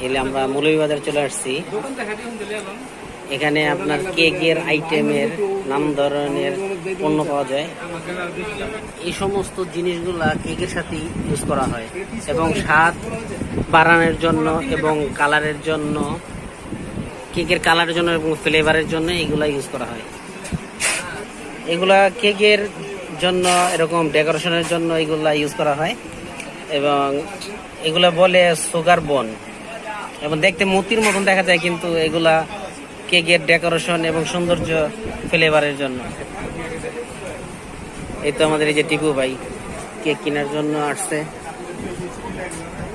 এলে আমরা মৌলভীবাজার চলে আসছি। এখানে আপনার কেকের আইটেমের নাম ধরনের পণ্য পাওয়া যায়। এই সমস্ত জিনিসগুলা কেকের সাথে ইউজ করা হয়। এবং স্বাদ বাড়ানোর জন্য এবং কালারের জন্য, কেকের কালারের জন্য এবং ফ্লেভারের জন্য এগুলা ইউজ করা হয়। এগুলা কেকের জন্য এরকম ডেকোরেশনের জন্য এগুলা ইউজ করা হয়। এবং এগুলা বলে সুগার বন। এবং দেখতে মূর্তির মতন দেখা যায় কিন্তু এগুলা কেকের ডেকোরেশন এবং সৌন্দর্য ফ্লেভারের জন্য। এই তো আমাদের এই যে টিপু ভাই, কেক কেনার জন্য আসছে।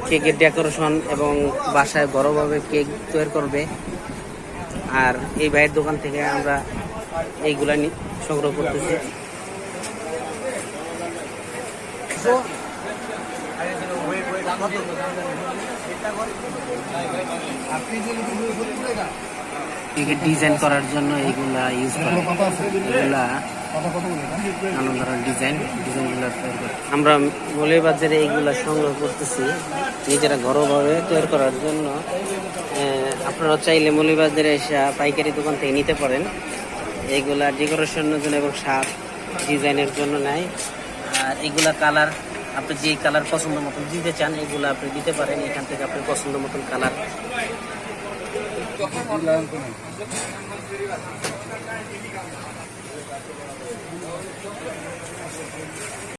কেকের ডেকোরেশন এবং বাসায় বড়ভাবে কেক তৈরি করবে। আর এই ভাইয়ের দোকান থেকে আমরা এইগুলা সংগ্রহ করতেছি। ডিজাইন করার জন্য এইগুলা ইউজ করে। এগুলা নানান ধরনের ডিজাইন ডিজাইনগুলো তৈরি করে। আমরা মৌলবাজারে এইগুলা সংগ্রহ করতেছি, নিজেরা ঘরোয়াভাবে তৈরি করার জন্য। আপনারা চাইলে মৌলবাজারে এসে পাইকারি দোকান থেকে নিতে পারেন। এইগুলা ডেকোরেশনের জন্য এবং সাপ ডিজাইনের জন্য নেয় আর এইগুলা কালার আপনি যে কালার পছন্দ মতন দিতে চান, এগুলো আপনি দিতে পারেন। এখান থেকে আপনি পছন্দ মতন কালার।